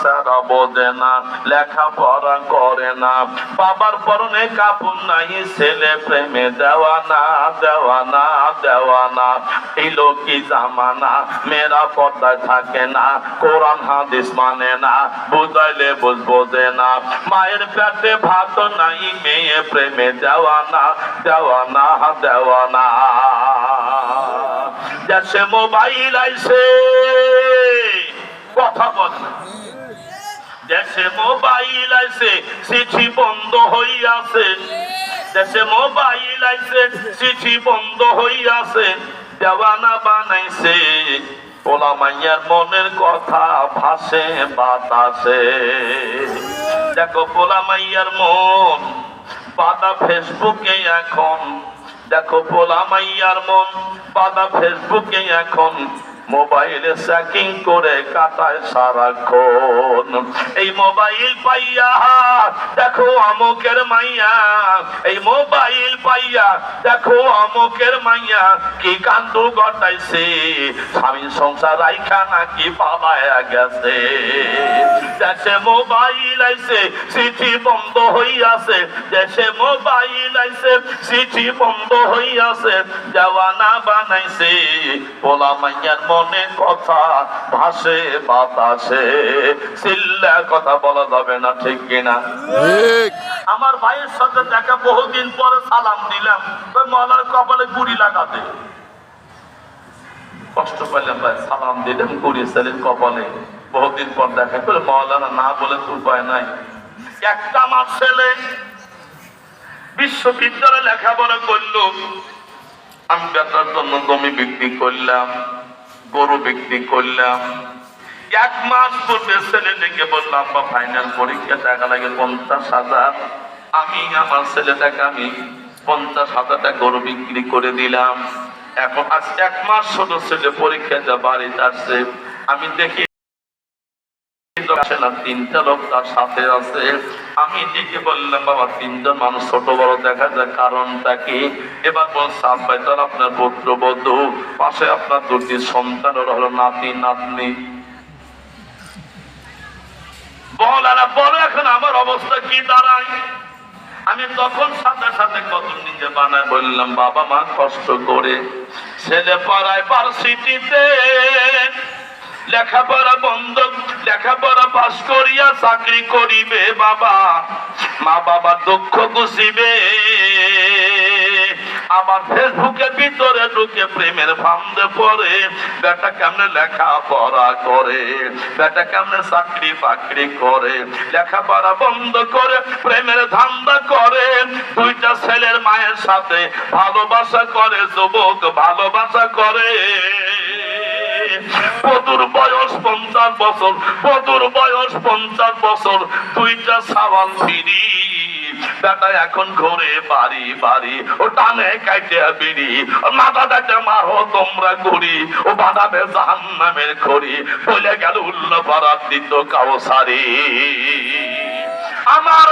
ছাড়া বোঝে না, লেখাপড়া করে না। বাবার পরনে কাপড় নাই, ছেলে প্রেমে লোকি জামানা, মেয়েরা পর্দায় থাকে না, কোরআন, হাদিস মানে না, বুঝাইলে বুঝ না। মায়ের পেটে ভাত নাই, মেয়ে প্রেমে দেওয়া না দেওয়া না দেওয়া না দেশে মোবাইল আইছে, কথা বল। দেশে মোবাইল আইছে, চিঠি বন্ধ হইয়াছে। দেশে মোবাইল আইছে, চিঠি বন্ধ হইয়াছে। দেওয়ানা বানাইছে পোলা মাইয়ার মনের কথা ভাসে, বাতাসে। দেখো পোলা মাইয়ার মন, বাদা ফেসবুকে এখন। দেখো পোলা মাইয়ার মন, বাদা ফেসবুকে এখন। মোবাইলে চেকিং করে কাটায় সারাক্ষণ। এই মোবাইল পাইয়া দেখো অমুকের মাইয়া এই মোবাইল পাইয়া, দেখো অমুকের মাইয়া কি কান্দু ঘটাইছে। স্বামী সংসার রাইখা নাকি পালায়া গেছে। দেশে মোবাইল আইছে, চিঠি বন্ধ হইয়াছে। দেশে মোবাইল আইছে, চিঠি বন্ধ হইয়াছে, দেওয়ানা বানাইছে। পোলা মাইয়ার মনে কথা ভাসে, বাতাসে। চিল্লা কথা বলা যাবে না, ঠিক কিনা? ঠিক। আমার ভাইয়ের সাথে দেখা বহুদিন পরে সালাম দিলাম। ওই মলার কপালে গুড়ি লাগাতে। কষ্ট পেলাম ভাই, সালাম দিলাম, গুড়ি ছেলের কপালে। বহুদিন পর দেখা করে মৌলানা না বলে তো উপায় নাই। একটা আমার ছেলে বিশ্ববিদ্যালয়ে লেখাপড়া করল। আমি বেতার জন্য জমি বিক্রি করলাম, গরু বিক্রি করলাম। এক মাস পূর্বে ছেলে ডেকে বললাম বা ফাইনাল পরীক্ষা টাকা লাগে পঞ্চাশ হাজার। আমি, আমার ছেলেটাকে আমি পঞ্চাশ হাজার টাকা গরু বিক্রি করে দিলাম। এখন আজ এক মাস ছোট ছেলে পরীক্ষা যা বাড়িতে আসছে আমি দেখি তিনটা লোক তার সাথে আছে। আমি বললাম, বাবা, তিনজন মানুষ ছোট বড়, দেখা যায় এবার আপনার পাশে আপনার দুটি সন্তান, ওরা হলো নাতি, নাতনি। এখন আমার অবস্থা কি দাঁড়ায়? আমি তখন সাথে সাথে কত নিজে বানায় বললাম, বাবা মা, কষ্ট করে ছেলে পাড়ায় লেখাপড়া বন্ধ, লেখাপড়া পাস করিয়া চাকরি করিবে বাবা। মা বাবা দুঃখ গুছিবে। আবার ফেসবুকের ভিতরে ফান্দে পড়ে, বেটা কেমনে লেখাপড়া করে? বেটা কেমনে চাকরি বাকরি করে? লেখাপড়া বন্ধ করে, প্রেমের ধান্দা করে। দুইটা ছেলের মায়ের সাথে ভালোবাসা করে, যুবক ভালোবাসা করে। পদুর বয়স পঞ্চাশ বছর পদুর বয়স পঞ্চাশ বছর, দুইটা সাবান ফিরি বেটা এখন ঘরে বাড়ি বাড়ি। ও টানে কাইটে বিড়ি। ও মাথা ডাটে মারো, তোমরা ঘুরি ও বাঁধাবে জাহান নামের খড়ি বলে গেল উল্ল পাড়ার দিত আমার